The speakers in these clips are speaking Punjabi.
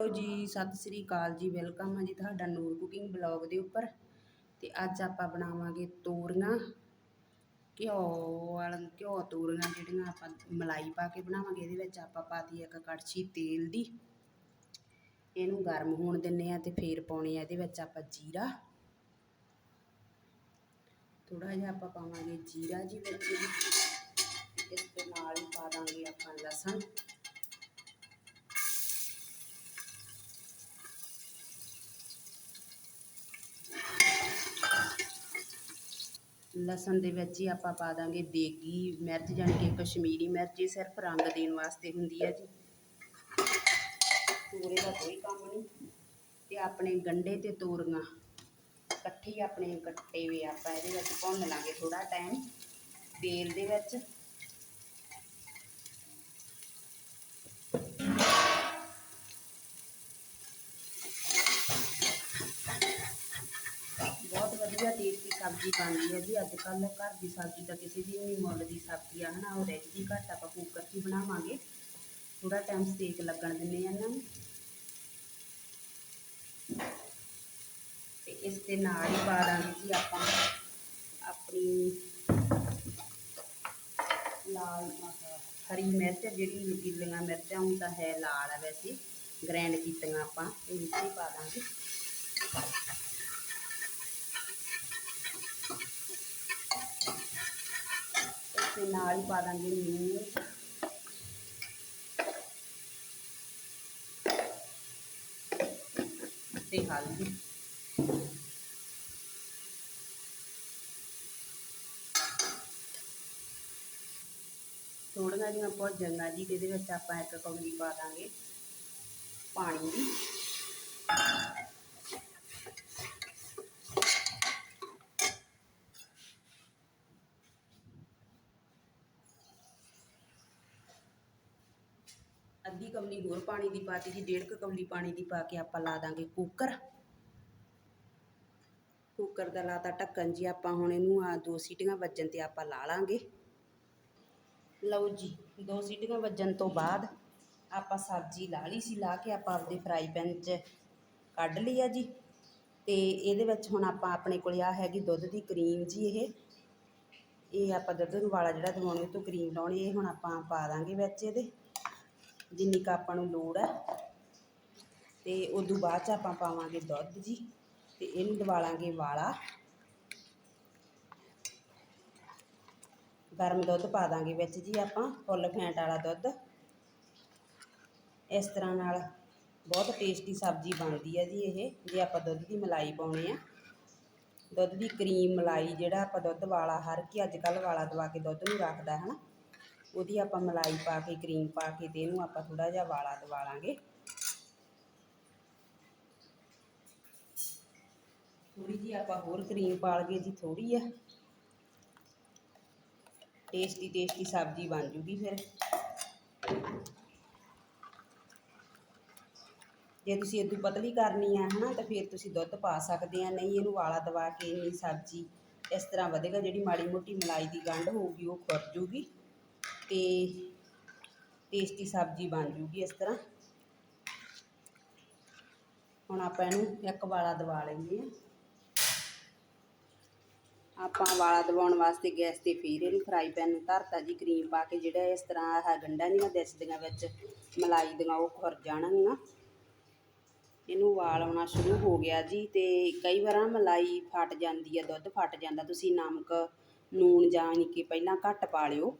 ਹੈਲੋ ਜੀ, ਸਤਿ ਸ੍ਰੀ ਅਕਾਲ ਜੀ, ਵੈਲਕਮ ਹੈ ਜੀ ਤੁਹਾਡਾ ਨੂਰ ਕੁਕਿੰਗ ਬਲੌਗ ਦੇ ਉੱਪਰ। ਤੇ ਅੱਜ ਆਪਾਂ ਬਣਾਵਾਂਗੇ ਤੋਰੀਆਂ। ਘਿਓ ਵਾਲਾ, ਘਿਓ ਤੋਰੀਆਂ ਜਿਹੜੀਆਂ ਆਪਾਂ ਮਲਾਈ ਪਾ ਕੇ ਬਣਾਵਾਂਗੇ, ਇਹਦੇ ਵਿੱਚ ਆਪਾਂ ਪਾਤੀ ਇੱਕ ਕੜਛੀ ਤੇਲ ਦੀ। ਇਹਨੂੰ ਗਰਮ ਹੋਣ ਦਿੰਨੇ ਆ ਤੇ ਫੇਰ ਪਾਉਣੇ ਆ ਇਹਦੇ ਵਿੱਚ ਆਪਾਂ ਜੀਰਾ। ਥੋੜਾ ਜਿਹਾ ਆਪਾਂ ਪਾਵਾਂਗੇ ਜੀਰਾ ਜੀ ਵਿੱਚ। ਇਸ ਦੇ ਨਾਲ ਹੀ ਪਾ ਦਾਂਗੇ ਆਪਾਂ ਲਸਣ। ਲਸਣ ਦੇ ਵਿੱਚ ਹੀ ਆਪਾਂ ਪਾ ਦਾਂਗੇ ਦੇਗੀ ਮਿਰਚ ਜਾਣੀ ਕਿ ਕਸ਼ਮੀਰੀ ਮਿਰਚ, ਇਹ ਸਿਰਫ ਰੰਗ ਦੇਣ ਵਾਸਤੇ ਹੁੰਦੀ ਹੈ ਜੀ। ਤੋਰੇ ਦਾ ਕੋਈ ਕੰਮ ਨਹੀਂ ਤੇ ਆਪਣੇ ਗੰਡੇ ਤੇ ਤੋਰੀਆਂ, ਇਕੱਠੇ ਆਪਣੇ ਕੱਟੇ ਵੇ ਆਪਾਂ ਇਹਦੇ ਵਿੱਚ ਭੁੰਨ ਲਾਂਗੇ ਥੋੜਾ ਟਾਈਮ ਤੇਲ ਦੇ ਵਿੱਚ। ਬਹੁਤ ਵਧੀਆ ਟੇਸਟੀ ਸਬਜ਼ੀ ਬਣਦੀ ਹੈ ਜੀ। ਅੱਜ ਕੱਲ੍ਹ ਘਰ ਦੀ ਸਬਜ਼ੀ ਤਾਂ ਕਿਸੇ ਦੀ ਨਹੀਂ, ਮੁੱਲ ਦੀ ਸਬਜ਼ੀ ਆ, ਹਨਾ। ਉਹ ਰਹਿੰਦੀ ਘੱਟ ਆਪਾਂ ਕੁੱਕਰ 'ਚ ਹੀ ਬਣਾਵਾਂਗੇ। ਥੋੜਾ ਟਾਈਮ ਸੇਕ ਲੱਗਣ ਦਿੰਦੇ ਆ ਇਹਨਾਂ ਨੂੰ। ਤੇ ਇਸ ਦੇ ਨਾਲ ਹੀ ਪਾ ਦਾਂਗੇ ਜੀ ਆਪਾਂ ਆਪਣੀ ਲਾਲ ਹਰੀ ਮਿਰਚ ਜਿਹੜੀ ਗਿੱਲੀਆਂ ਮਿਰਚਾਂ ਹੁਣ ਤਾਂ ਹੈ ਲਾਲ ਆ ਵੈਸੇ। ਗ੍ਰੈਂਡ ਕੀਤੀਆਂ ਆਪਾਂ ਇਹ ਵਿੱਚ ਹੀ ਪਾ ਦਾਂਗੇ ਤੇ ਨਾਲ ਹੀ ਪਾ ਦਾਂਗੇ ਨੂਨ ਤੇ ਹਲਦੀ। ਥੋੜੀਆਂ ਜਿਹੀਆਂ ਭੁੱਜਣੀਆਂ ਜੀ ਇਹਦੇ ਵਿੱਚ ਆਪਾਂ ਇੱਕ ਕੌਲੀ ਪਾ ਦਾਂਗੇ। ਪਾਣੀ ਦੀ। ਅੱਧੀ ਕੌਲੀ ਹੋਰ ਪਾਣੀ ਦੀ ਪਾਤੀ ਜੀ ਡੇਢ ਕੁ ਪਾਣੀ ਦੀ ਪਾ ਕੇ ਆਪਾਂ ਲਾ ਦਾਂਗੇ ਕੁੱਕਰ। ਕੁੱਕਰ ਦਾ ਲਾਤਾ ਢੱਕਣ ਜੀ, ਆਪਾਂ ਹੁਣ ਇਹਨੂੰ ਆ ਦੋ ਸੀਟੀਆਂ ਵੱਜਣ ਤੇ ਆਪਾਂ ਲਾ ਲਾਂਗੇ। ਲਓ ਜੀ, ਦੋ ਸੀਟੀਆਂ ਵੱਜਣ ਤੋਂ ਬਾਅਦ ਆਪਾਂ ਸਬਜ਼ੀ ਲਾ ਲਈ ਸੀ, ਲਾ ਕੇ ਆਪਾਂ ਆਪਦੇ ਫਰਾਈ ਪੈਨ 'ਚ ਕੱਢ ਲਈ ਆ ਜੀ। ਤੇ ਇਹਦੇ ਵਿੱਚ ਹੁਣ ਆਪਾਂ ਆਪਣੇ ਕੋਲ ਆ ਹੈਗੀ ਦੁੱਧ ਦੀ ਕਰੀਮ ਜੀ ਇਹ। ਇਹ ਆਪਾਂ ਦੁੱਧ ਨੂੰ ਵਾਲਾ ਜਿਹੜਾ ਦਵਾਉਣੀ ਤੋਂ ਕਰੀਮ ਲਾਉਣੀ, ਇਹ ਹੁਣ ਆਪਾਂ ਪਾ ਦਾਂਗੇ ਵਿੱਚ ਇਹਦੇ। ਜਿੰਨੀ ਕੁ ਆਪਾਂ ਨੂੰ ਲੋੜ ਹੈ। ਤੇ ਉਦੋਂ ਬਾਅਦ ਚ ਆਪਾਂ ਪਾਵਾਂਗੇ ਦੁੱਧ ਜੀ, ਤੇ ਇਹਨੂੰ ਦਵਾਲਾਂਗੇ ਵਾਲਾ। ਗਰਮ ਦੁੱਧ ਪਾ ਦਾਂਗੇ ਵਿੱਚ ਜੀ ਆਪਾਂ, ਫੁੱਲ ਫੈਂਟ ਵਾਲਾ ਦੁੱਧ। ਇਸ ਤਰ੍ਹਾਂ ਨਾਲ ਬਹੁਤ ਟੇਸਟੀ ਸਬਜ਼ੀ ਬਣਦੀ ਹੈ ਜੀ ਇਹ, ਜੇ ਆਪਾਂ ਦੁੱਧ ਦੀ ਮਲਾਈ ਪਾਉਣੇ ਆ। ਦੁੱਧ ਦੀ ਕਰੀਮ ਮਲਾਈ ਜਿਹੜਾ ਆਪਾਂ ਦੁੱਧ ਵਾਲਾ, ਹਰ ਕੀ ਅੱਜ ਕੱਲ੍ਹ ਵਾਲਾ ਦਵਾ ਕੇ ਦੁੱਧ ਨੂੰ ਰੱਖਦਾ ਹੈ ਨਾ। ਉਹਦੀ ਆਪਾਂ ਮਲਾਈ ਪਾ ਕੇ, ਕਰੀਮ ਪਾ ਕੇ ਤੇ ਇਹਨੂੰ ਆਪਾਂ ਥੋੜਾ ਜਿਹਾ ਵਾਲਾ ਦਵਾ ਲਾਂਗੇ ਥੋੜੀ ਜੀ ਆਪਾਂ ਹੋਰ ਕਰੀਮ ਪਾ ਲਈਏ ਜੀ ਥੋੜੀ ਆ। ਟੇਸਟੀ ਟੇਸਟੀ ਸਬਜ਼ੀ ਬਣ ਜੂਗੀ ਫਿਰ। ਜੇ ਤੁਸੀਂ ਇਦੋਂ ਪਤਲੀ ਕਰਨੀ ਆ, ਹਨਾ, ਤਾਂ ਫਿਰ ਤੁਸੀਂ ਦੁੱਧ ਪਾ ਸਕਦੇ ਆ। ਨਹੀਂ, ਇਹਨੂੰ ਵਾਲਾ ਦਵਾ ਕੇ, ਇੰਨੀ ਸਬਜ਼ੀ ਇਸ ਤਰ੍ਹਾਂ ਵਧੇਗਾ, ਜਿਹੜੀ ਮਾੜੀ ਮੋਟੀ ਮਲਾਈ ਦੀ ਗੰਢ ਹੋਊਗੀ, ਉਹ ਖੁਰ ਜੂਗੀ। ਤੇ ਟੇਸਟੀ ਸਬਜ਼ੀ ਬਣ ਜੂਗੀ ਇਸ ਤਰ੍ਹਾਂ। ਹੁਣ ਆਪਾਂ ਇਹਨੂੰ ਇੱਕ ਵਾਲਾ ਦਵਾ ਲੈਂਦੇ ਆ ਆਪਾਂ ਵਾਲਾ ਦਵਾਉਣ ਵਾਸਤੇ ਗੈਸ ਤੇ ਫੇਰ ਇਹਨੂੰ ਫਰਾਈ ਪੈਨ ਨੂੰ ਧਰਤਾ ਜੀ ਕਰੀਮ ਪਾ ਕੇ ਜਿਹੜਾ ਇਸ ਤਰ੍ਹਾਂ ਆਹ ਗੰਢਾਂ ਦੀਆਂ ਦਿਸਦੀਆਂ ਵਿੱਚ, ਮਲਾਈ ਦੀਆਂ ਉਹ ਖੁਰ ਜਾਣਗੀਆਂ। ਇਹਨੂੰ ਵਾਲ ਆਉਣਾ ਸ਼ੁਰੂ ਹੋ ਗਿਆ ਜੀ ਤੇ ਕਈ ਵਾਰ ਮਲਾਈ ਫਟ ਜਾਂਦੀ ਆ, ਦੁੱਧ ਫਟ ਜਾਂਦਾ, ਤੁਸੀਂ ਨਮਕ, ਨੂਣ ਜਾਣ ਕਿ ਪਹਿਲਾਂ ਘੱਟ ਪਾ ਲਿਓ।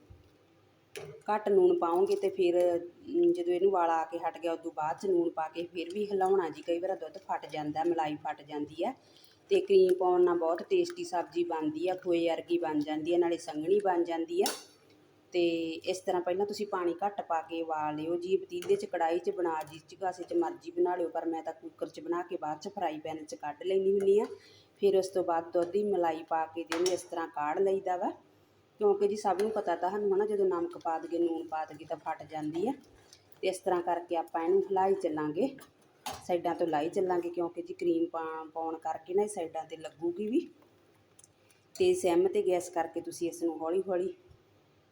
ਘੱਟ ਲੂਣ ਪਾਓਗੇ ਅਤੇ ਫਿਰ ਜਦੋਂ ਇਹਨੂੰ ਵਾਲਾ ਆ ਕੇ ਹਟ ਗਿਆ, ਉਦੋਂ ਬਾਅਦ ਚ ਲੂਣ ਪਾ ਕੇ ਫਿਰ ਵੀ ਹਿਲਾਉਣਾ ਜੀ। ਕਈ ਵਾਰ ਦੁੱਧ ਫਟ ਜਾਂਦਾ, ਮਲਾਈ ਫਟ ਜਾਂਦੀ ਹੈ ਅਤੇ ਕਰੀਮ ਪਾਉਣ ਨਾਲ ਬਹੁਤ ਟੇਸਟੀ ਸਬਜ਼ੀ ਬਣਦੀ ਆ, ਖੋਏ ਵਰਗੀ ਬਣ ਜਾਂਦੀ ਹੈ, ਨਾਲੇ ਸੰਘਣੀ ਬਣ ਜਾਂਦੀ ਆ ਅਤੇ ਇਸ ਤਰ੍ਹਾਂ ਪਹਿਲਾਂ ਤੁਸੀਂ ਪਾਣੀ ਘੱਟ ਪਾ ਕੇ ਉਬਾਲ ਲਿਓ ਜੀ, ਪਤੀਲੇ 'ਚ ਕੜਾਈ 'ਚ ਬਣਾ, ਜਿਸ 'ਚ ਕਾਸੇ 'ਚ ਮਰਜ਼ੀ ਬਣਾ ਲਿਓ, ਪਰ ਮੈਂ ਤਾਂ ਕੁੱਕਰ 'ਚ ਬਣਾ ਕੇ ਬਾਅਦ 'ਚ ਫਰਾਈ ਪੈਨ 'ਚ ਕੱਢ ਲੈਂਦੀ ਹੁੰਦੀ ਆ ਫਿਰ ਉਸ ਤੋਂ ਬਾਅਦ ਦੁੱਧ ਦੀ ਮਲਾਈ ਪਾ ਕੇ ਜਿਹਨੂੰ ਇਸ ਤਰ੍ਹਾਂ ਕਾੜ ਲਈਦਾ ਵਾ। ਕਿਉਂਕਿ ਜੀ ਸਭ ਨੂੰ ਪਤਾ ਤਾਂ ਸਾਨੂੰ ਹਨਾ, ਜਦੋਂ ਨਮਕ ਪਾ ਦਈਏ, ਨੂਣ ਪਾ ਦਈਏ ਤਾਂ ਫਟ ਜਾਂਦੀ ਆ। ਤੇ ਇਸ ਤਰ੍ਹਾਂ ਕਰਕੇ ਆਪਾਂ ਇਹਨੂੰ ਹਿਲਾਈ ਚੱਲਾਂਗੇ। ਸਾਈਡਾਂ ਤੋਂ ਲਾਈ ਚੱਲਾਂਗੇ, ਕਿਉਂਕਿ ਜੀ ਕਰੀਮ ਪਾ, ਪਾਉਣ ਕਰਕੇ ਨਾ ਇਹ ਸਾਈਡਾਂ ਤੇ ਲੱਗੂਗੀ ਵੀ। ਤੇ ਸਿਮ ਤੇ ਗੈਸ ਕਰਕੇ ਤੁਸੀਂ ਇਸ ਨੂੰ ਹੌਲੀ ਹੌਲੀ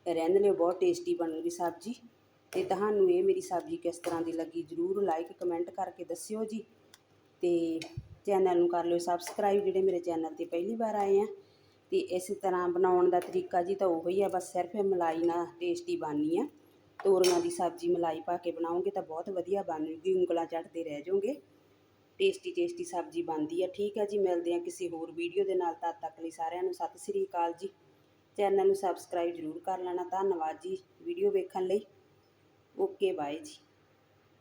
ਰਹਿਣ ਲਿਓ ਬਹੁਤ ਟੇਸਟੀ ਬਣੂਗੀ ਸਬਜ਼ੀ। ਤੇ ਤੁਹਾਨੂੰ ਇਹ ਮੇਰੀ ਸਬਜ਼ੀ ਕਿਸ ਤਰ੍ਹਾਂ ਦੀ ਲੱਗੀ ਜਰੂਰ ਲਾਈਕ ਕਮੈਂਟ ਕਰਕੇ ਦੱਸਿਓ ਜੀ। ਤੇ ਚੈਨਲ ਨੂੰ ਕਰ ਲਿਓ ਸਬਸਕ੍ਰਾਈਬ ਜਿਹੜੇ ਮੇਰੇ ਚੈਨਲ ਤੇ ਪਹਿਲੀ ਵਾਰ ਆਏ ਆ। ਅਤੇ ਇਸ ਤਰ੍ਹਾਂ ਬਣਾਉਣ ਦਾ ਤਰੀਕਾ ਜੀ ਤਾਂ ਉਹੀ ਆ, ਬਸ ਸਿਰਫ ਮਲਾਈ ਨਾਲ ਟੇਸਟੀ ਬਣਨੀ ਆ। ਤੋਰੀਆਂ ਦੀ ਸਬਜ਼ੀ ਮਲਾਈ ਪਾ ਕੇ ਬਣਾਉਂਗੇ ਤਾਂ ਬਹੁਤ ਵਧੀਆ ਬਣੂਗੀ, ਉਂਗਲਾਂ ਚੱਟਦੇ ਰਹਿ ਜਾਓਗੇ। ਟੇਸਟੀ ਟੇਸਟੀ ਸਬਜ਼ੀ ਬਣਦੀ ਆ। ਠੀਕ ਆ ਜੀ, ਮਿਲਦੇ ਆ ਕਿਸੇ ਹੋਰ ਵੀਡੀਓ ਦੇ ਨਾਲ, ਤਦ ਤੱਕ ਲਈ ਸਾਰਿਆਂ ਨੂੰ ਸਤਿ ਸ੍ਰੀ ਅਕਾਲ ਜੀ। ਚੈਨਲ ਨੂੰ ਸਬਸਕ੍ਰਾਈਬ ਜ਼ਰੂਰ ਕਰ ਲੈਣਾ। ਧੰਨਵਾਦ ਜੀ ਵੀਡੀਓ ਵੇਖਣ ਲਈ। ਓਕੇ ਬਾਏ ਜੀ।